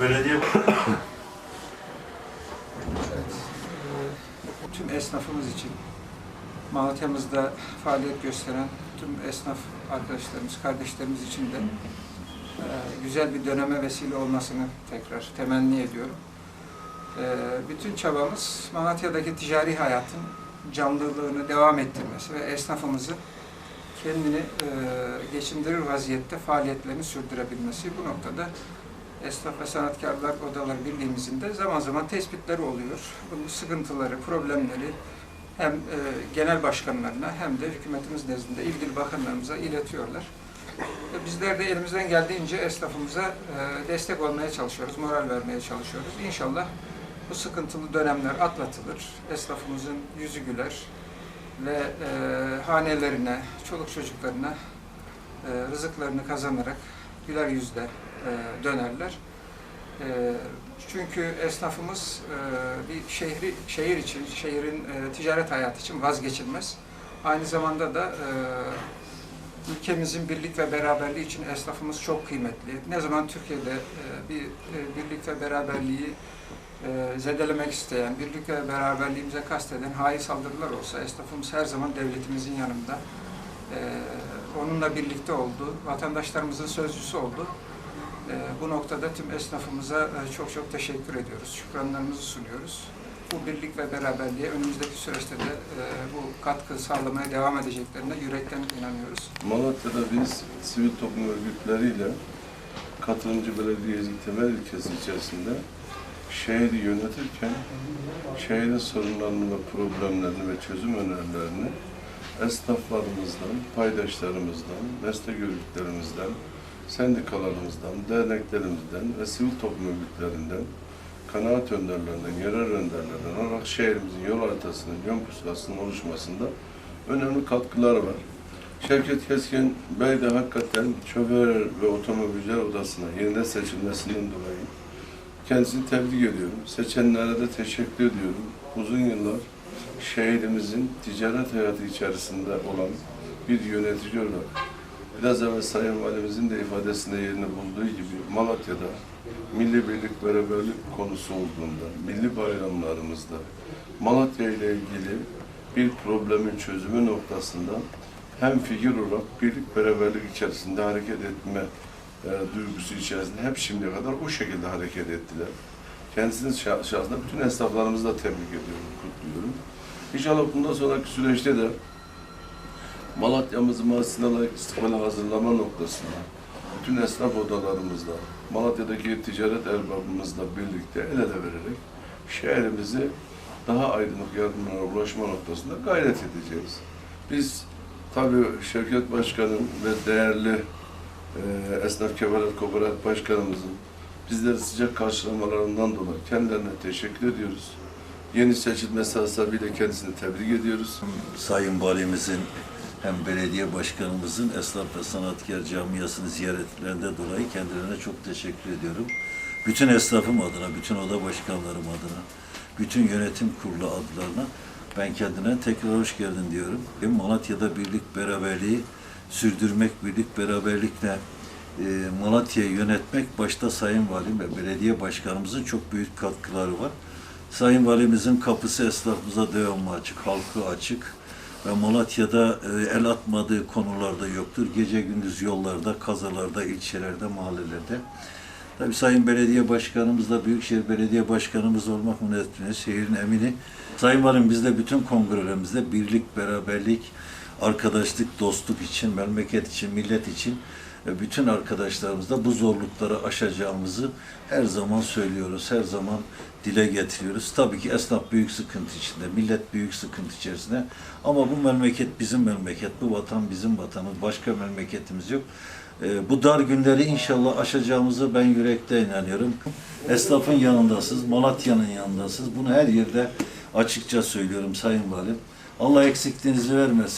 Belediye tüm esnafımız için Malatya'mızda faaliyet gösteren tüm esnaf arkadaşlarımız, kardeşlerimiz için de e, güzel bir döneme vesile olmasını tekrar temenni ediyorum. E, bütün çabamız Malatya'daki ticari hayatın canlılığını devam ettirmesi ve esnafımızın kendini e, geçindirir vaziyette faaliyetlerini sürdürebilmesi. Bu noktada Esnaf ve Sanatkarlar Odaları Birliğimizin de zaman zaman tespitleri oluyor. Bunun sıkıntıları, problemleri hem e, genel başkanlarına hem de hükümetimiz nezdinde ilgili bakanlarımıza iletiyorlar. E, bizler de elimizden geldiğince esnafımıza e, destek olmaya çalışıyoruz, moral vermeye çalışıyoruz. İnşallah bu sıkıntılı dönemler atlatılır, esnafımızın yüzü güler ve e, hanelerine, çoluk çocuklarına e, rızıklarını kazanarak güler yüzle e, dönerler. E, çünkü esnafımız e, bir şehri şehir için, şehrin e, ticaret hayatı için vazgeçilmez. Aynı zamanda da e, ülkemizin birlik ve beraberliği için esnafımız çok kıymetli. Ne zaman Türkiye'de e, bir e, birlik ve beraberliği e, zedelemek isteyen, birlik ve beraberliğimize kasteden hain saldırılar olsa esnafımız her zaman devletimizin yanında. Onunla birlikte oldu, vatandaşlarımızın sözcüsü oldu. Bu noktada tüm esnafımıza çok çok teşekkür ediyoruz. Şükranlarımızı sunuyoruz. Bu birlik ve beraberliğe önümüzdeki süreçte de e, bu katkı sağlamaya devam edeceklerine yürekten inanıyoruz. Malatya'da biz sivil toplum örgütleriyle katılımcı belediyecilik temel ilkesi içerisinde şehri yönetirken şehrin sorunlarını ve problemlerini ve çözüm önerilerini esnaflarımızdan, paydaşlarımızdan, meslek örgütlerimizden, sendikalarımızdan, derneklerimizden ve sivil toplum örgütlerinden, kanaat önderlerinden, yerel önderlerden olarak şehrimizin yol haritasının, yön pusulasının oluşmasında önemli katkıları var. Şevket Keskin Bey de hakikaten şoför ve otomobilciler odasına yerine seçilmesinden dolayı kendisini tebrik ediyorum. Seçenlere de teşekkür ediyorum. Uzun yıllar şehrimizin ticaret hayatı içerisinde olan bir yönetici olarak biraz evvel Sayın Valimizin de ifadesinde yerini bulduğu gibi Malatya'da milli birlik beraberlik konusu olduğunda, milli bayramlarımızda Malatya ile ilgili bir problemin çözümü noktasında hem fikir olarak birlik beraberlik içerisinde hareket etme e, duygusu içerisinde hep şimdiye kadar o şekilde hareket ettiler. Kendisinin şah- şahsında bütün esnaflarımızı da tebrik ediyorum, kutluyorum. İnşallah bundan sonraki süreçte de Malatya'mızı Mahsin'e layık istikbale hazırlama noktasında bütün esnaf odalarımızla, Malatya'daki ticaret erbabımızla birlikte el ele vererek şehrimizi daha aydınlık yardımlara ulaşma noktasında gayret edeceğiz. Biz tabii Şevket Başkanım ve değerli e, Esnaf Kefalet Kooperatif Başkanımızın bizleri sıcak karşılamalarından dolayı kendilerine teşekkür ediyoruz. Yeni seçilmesi hasebiyle kendisini tebrik ediyoruz. Sayın Valimizin hem belediye başkanımızın esnaf ve sanatkar camiasını ziyaretlerinden dolayı kendilerine çok teşekkür ediyorum. Bütün esnafım adına, bütün oda başkanlarım adına, bütün yönetim kurulu adlarına ben kendine tekrar hoş geldin diyorum. Malatya'da birlik beraberliği sürdürmek, birlik beraberlikle e, Malatya'yı yönetmek başta Sayın Valim ve belediye başkanımızın çok büyük katkıları var. Sayın Valimizin kapısı esnafımıza devamlı açık, halkı açık ve Malatya'da e, el atmadığı konularda yoktur. Gece gündüz yollarda, kazalarda, ilçelerde, mahallelerde. Tabii Sayın Belediye Başkanımız da Büyükşehir Belediye Başkanımız olmak münasebetiyle şehrin emini. Sayın Valim biz de bütün kongrelerimizde birlik, beraberlik, arkadaşlık, dostluk için, memleket için, millet için bütün arkadaşlarımızla bu zorlukları aşacağımızı her zaman söylüyoruz, her zaman dile getiriyoruz. Tabii ki esnaf büyük sıkıntı içinde, millet büyük sıkıntı içerisinde. Ama bu memleket bizim memleket, bu vatan bizim vatanımız, başka memleketimiz yok. Ee, bu dar günleri inşallah aşacağımızı ben yürekte inanıyorum. Esnafın yanındasınız, Malatya'nın yanındasınız. Bunu her yerde açıkça söylüyorum Sayın Valim. Allah eksikliğinizi vermesin.